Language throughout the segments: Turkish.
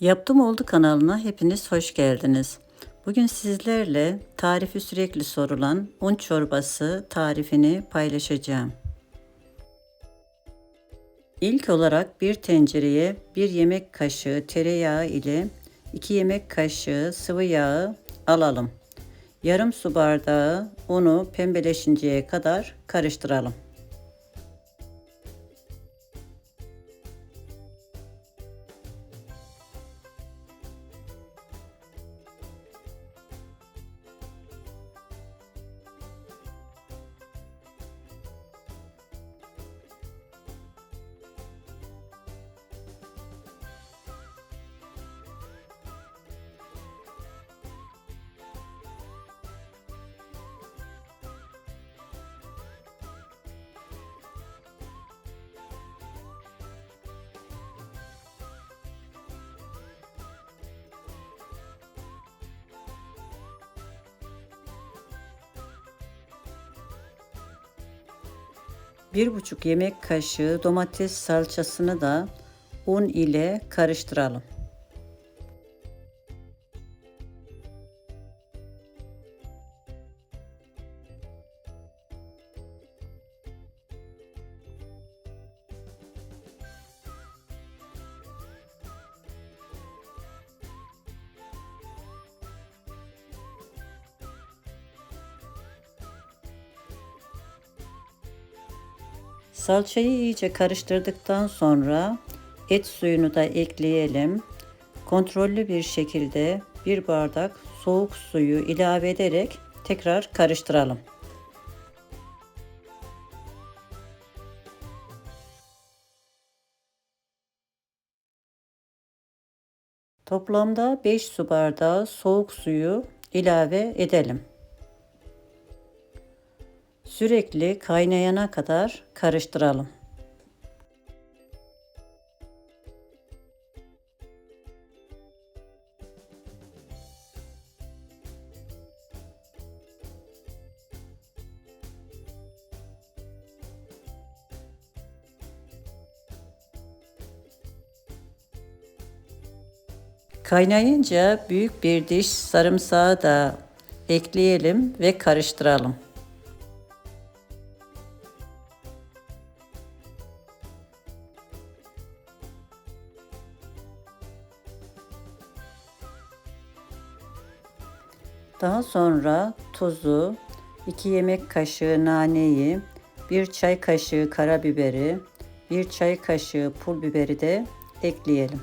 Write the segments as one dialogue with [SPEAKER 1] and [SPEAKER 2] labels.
[SPEAKER 1] Yaptım Oldu kanalına hepiniz hoş geldiniz. Bugün sizlerle tarifi sürekli sorulan un çorbası tarifini paylaşacağım. İlk olarak bir tencereye bir yemek kaşığı tereyağı ile 2 yemek kaşığı sıvı yağı alalım. Yarım su bardağı unu pembeleşinceye kadar karıştıralım. Bir buçuk yemek kaşığı domates salçasını da un ile karıştıralım. Salçayı iyice karıştırdıktan sonra et suyunu da ekleyelim. Kontrollü bir şekilde bir bardak soğuk suyu ilave ederek tekrar karıştıralım. Toplamda 5 su bardağı soğuk suyu ilave edelim. Sürekli kaynayana kadar karıştıralım. Kaynayınca büyük bir diş sarımsağı da ekleyelim ve karıştıralım. Daha sonra tuzu, 2 yemek kaşığı naneyi, 1 çay kaşığı karabiberi, 1 çay kaşığı pul biberi de ekleyelim.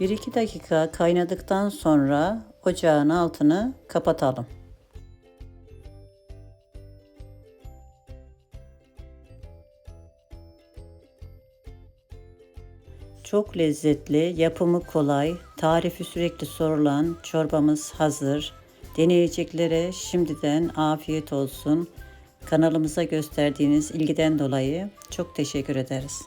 [SPEAKER 1] Bir iki dakika kaynadıktan sonra ocağın altını kapatalım. Çok lezzetli, yapımı kolay, tarifi sürekli sorulan çorbamız hazır. Deneyeceklere şimdiden afiyet olsun. Kanalımıza gösterdiğiniz ilgiden dolayı çok teşekkür ederiz.